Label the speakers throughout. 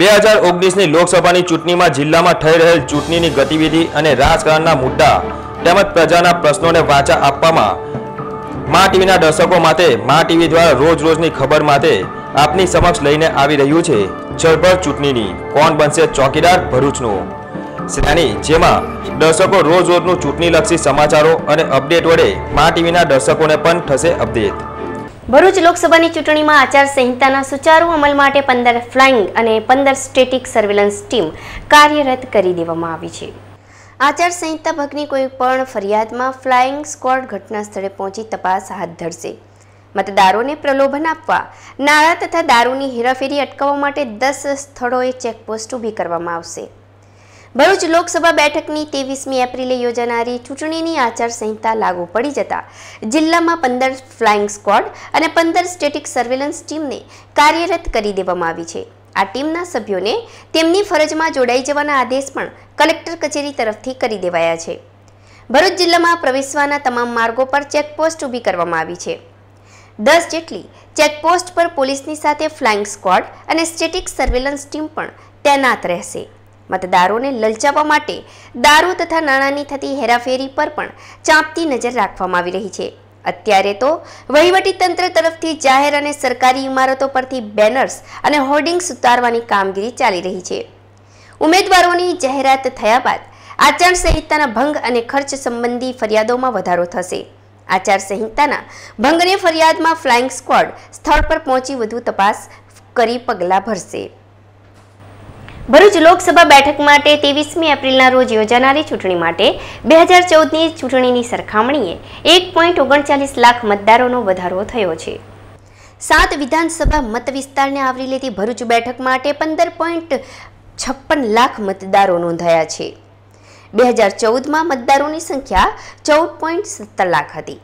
Speaker 1: બે હજાર ઓગણીસની લોકસભાની ચૂંટણીમાં જિલ્લામાં થઈ રહેલ ચૂંટણીની ગતિવિધિ અને રાજકારણના મુદ્દા તેમજ પ્રજાના પ્રશ્નોને વાચા આપવામાં મા ટીવીના દર્શકો માટે, મા ટીવી દ્વારા રોજ રોજની ખબર માટે આપની સમક્ષ લઈને આવી રહ્યું છે જળભર ચૂંટણીની. કોણ બનશે ચોકીદાર? ભરૂચનું. શ્રેણી જેમાં દર્શકો રોજ રોજનું ચૂંટણીલક્ષી સમાચારો અને અપડેટ વડે મા ટીવીના દર્શકોને પણ થશે અપડેટ.
Speaker 2: ભરૂચ લોકસભાની ચૂંટણીમાં આચારસંહિતાના સુચારુ અમલ માટે પંદર ફ્લાઇંગ અને પંદર સ્ટેટિક સર્વેલન્સ ટીમ કાર્યરત કરી દેવામાં આવી છે. આચારસંહિતા ભગની કોઈ પણ ફરિયાદમાં ફ્લાઇંગ સ્ક્વોડ ઘટના સ્થળે પહોંચી તપાસ હાથ ધરશે. મતદારોને પ્રલોભન આપવા, નાણાં તથા દારૂની હેરાફેરી અટકાવવા માટે દસ સ્થળોએ ચેકપોસ્ટ ઊભી કરવામાં આવશે. ભરૂચ લોકસભા બેઠકની ત્રેવીસમી એપ્રિલે યોજાનારી ચૂંટણીની આચારસંહિતા લાગુ પડી જતા જિલ્લામાં પંદર ફ્લાઇંગ સ્ક્વોડ અને પંદર સ્ટેટિક સર્વેલન્સ ટીમને કાર્યરત કરી દેવામાં આવી છે. આ ટીમના સભ્યોને તેમની ફરજમાં જોડાઈ જવાના આદેશ પણ કલેક્ટર કચેરી તરફથી કરી દેવાયા છે. ભરૂચ જિલ્લામાં પ્રવેશવાના તમામ માર્ગો પર ચેકપોસ્ટ ઊભી કરવામાં આવી છે. દસ જેટલી ચેકપોસ્ટ પર પોલીસની સાથે ફ્લાઇંગ સ્ક્વોડ અને સ્ટેટિક સર્વેલન્સ ટીમ પણ તૈનાત રહેશે. મતદારોને લલચાવવા માટે દારૂ તથા નાણાંની થતી હેરાફેરી પર પણ ચાંપતી નજર રાખવામાં આવી રહી છે. અત્યારે તો તંત્ર તરફથી જાહેર અને સરકારી ઇમારતો પરથી બેનર્સ અને હોર્ડિંગ્સ ઉતારવાની કામગીરી ચાલી રહી છે. ઉમેદવારોની જાહેરાત થયા બાદ આચારસંહિતાના ભંગ અને ખર્ચ સંબંધી ફરિયાદોમાં વધારો થશે. આચારસંહિતાના ભંગની ફરિયાદમાં ફ્લાઇંગ સ્ક્વોડ સ્થળ પર પહોંચી વધુ તપાસ કરી પગલાં ભરશે. ભરૂચ લોકસભા બેઠક માટે ત્રેવીસમી એપ્રિલના રોજ યોજાનારી ચૂંટણી માટે બે હજાર ચૌદની ચૂંટણીની સરખામણીએ એક પોઈન્ટ ઓગણચાલીસ લાખ મતદારોનો વધારો થયો છે. સાત વિધાનસભા મત વિસ્તારને આવરી લેતી ભરૂચ બેઠક માટે પંદર પોઈન્ટ છપ્પન લાખ મતદારો નોંધાયા છે. બે હજાર ચૌદમાં મતદારોની સંખ્યા ચૌદ પોઈન્ટ સત્તર લાખ હતી.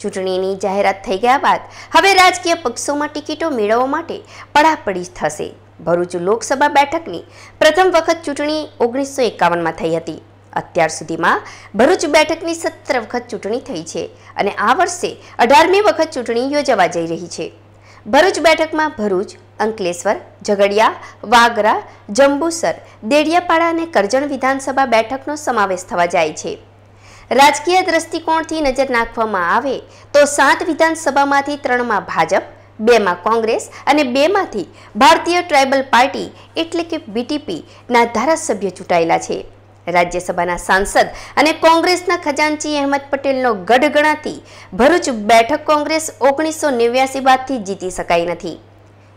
Speaker 2: ચૂંટણીની જાહેરાત થઈ ગયા બાદ હવે રાજકીય પક્ષોમાં ટિકિટો મેળવવા માટે પડાપડી થશે. ભરૂચ લોકસભા બેઠકની પ્રથમ વખત ચૂંટણી ઓગણીસો એકાવનમાં થઈ હતી. અત્યાર સુધીમાં ભરૂચ બેઠકની સત્તર વખત ચૂંટણી થઈ છે અને આ વર્ષે અઢારમી વખત ચૂંટણી યોજાવા જઈ રહી છે. ભરૂચ બેઠકમાં ભરૂચ, અંકલેશ્વર, ઝઘડિયા, વાગરા, જંબુસર, દેડિયાપાડા અને કરજણ વિધાનસભા બેઠકનો સમાવેશ થવા જાય છે. રાજકીય દ્રષ્ટિકોણથી નજર નાખવામાં આવે તો સાત વિધાનસભામાંથી ત્રણમાં ભાજપ બેમાં કોંગ્રેસ અને બેમાંથી ભારતીય ટ્રાઇબલ પાર્ટી એટલે કે બીટીપીના ધારાસભ્ય ચૂંટાયેલા છે. રાજ્યસભાના સાંસદ અને કોંગ્રેસના ખજાનચી અહેમદ પટેલનો ગઢ ગણાતી ભરૂચ બેઠક કોંગ્રેસ ઓગણીસો નેવ્યાસી બાદથી જીતી શકાઈ નથી.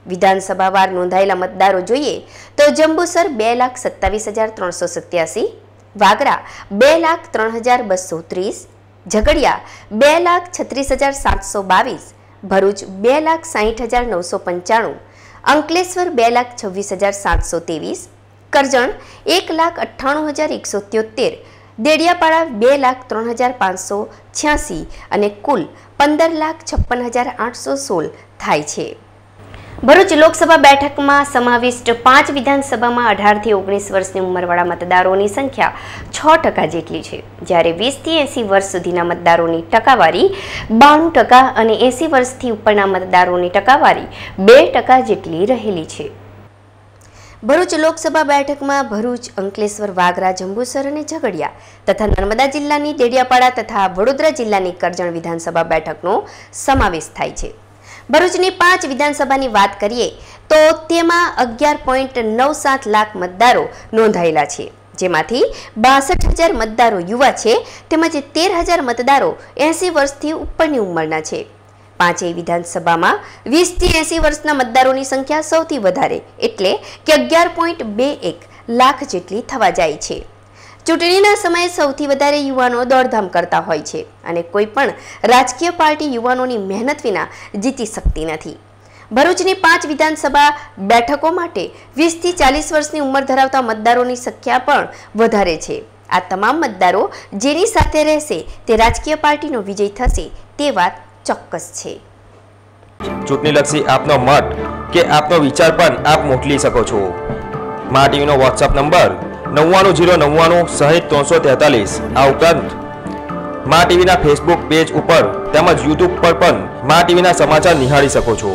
Speaker 2: વિધાનસભાવાર નોંધાયેલા મતદારો જોઈએ તો જંબુસર બે લાખ સત્તાવીસ હજાર ત્રણસો સત્યાસી, વાગરા બે લાખ ત્રણ હજાર બસો ત્રીસ, ઝઘડિયા બે લાખ છત્રીસ હજાર સાતસો બાવીસ ભરૂચ બે લાખ સાહીઠ હજાર નવસો પંચાણું, અંકલેશ્વર બે લાખ છવ્વીસ હજાર સાતસો ત્રેવીસ, કરજણ એક લાખ અઠ્ઠાણું હજાર એકસો ત્યોતેર, દેડિયાપાડા બે લાખ ત્રણ હજાર પાંચસો છ્યાસી અને કુલ પંદર લાખ છપ્પન હજાર આઠસો સોળ થાય છે. ભરૂચ લોકસભા બેઠકમાં સમાવિષ્ટ પાંચ વિધાનસભામાં અઢારથી ઓગણીસ વર્ષની ઉંમરવાળા મતદારોની સંખ્યા છ ટકા જેટલી છે. જ્યારે વીસથી એંસી વર્ષ સુધીના મતદારોની ટકાવારી બાણું ટકા અને એંસી વર્ષથી ઉપરના મતદારોની ટકાવારી બે ટકા જેટલી રહેલી છે. ભરૂચ લોકસભા બેઠકમાં ભરૂચ, અંકલેશ્વર, વાગરા, જંબુસર અને ઝઘડિયા તથા નર્મદા જિલ્લાની ડેડિયાપાડા તથા વડોદરા જિલ્લાની કરજણ વિધાનસભા બેઠકનો સમાવેશ થાય છે. ભરૂચની પાંચ વિધાનસભાની વાત કરીએ, તો તેમાં અગિયાર પોઈન્ટ નવ સાત લાખ મતદારો નોંધાયેલા છે, જેમાંથી બાસઠ હજાર મતદારો યુવા છે, તેમજ તેર હજાર મતદારો એંસી વર્ષથી ઉપરની ઉંમરના છે. પાંચેય વિધાનસભામાં વીસથી એંસી વર્ષના મતદારોની સંખ્યા સૌથી વધારે, એટલે કે અગિયાર પોઈન્ટ બે એક લાખ જેટલી થવા જાય છે. ચૂંટણીના સમયે સૌથી વધારે યુવાનો દોડધામ કરતા હોય છે અને કોઈ પણ રાજકીય પાર્ટી યુવાનોની મહેનત વિના જીતી શકતી નથી. ભરૂચની પાંચ વિધાનસભા બેઠકો માટે વીસથી ચાલીસ વર્ષની ઉંમર ધરાવતા મતદારોની સંખ્યા પણ વધારે છે. આ તમામ મતદારો જેની સાથે રહેશે તે રાજકીય પાર્ટીનો વિજય થશે તે વાત ચોક્કસ છે.
Speaker 1: ચૂંટણીલક્ષી આપનો મત કે આપનો વિચાર પણ આપ મોકલી શકો છો. મા વોટ્સઅપ નંબર નવ્વાણું જીરો નવ્વાણું સાહીઠ ત્રણસો તેતાલીસ. આ ઉપરાંત મા ટીવીના ફેસબુક પેજ ઉપર તેમજ યુટ્યુબ પર પણ મા ટીવીના સમાચાર નિહાળી શકો છો.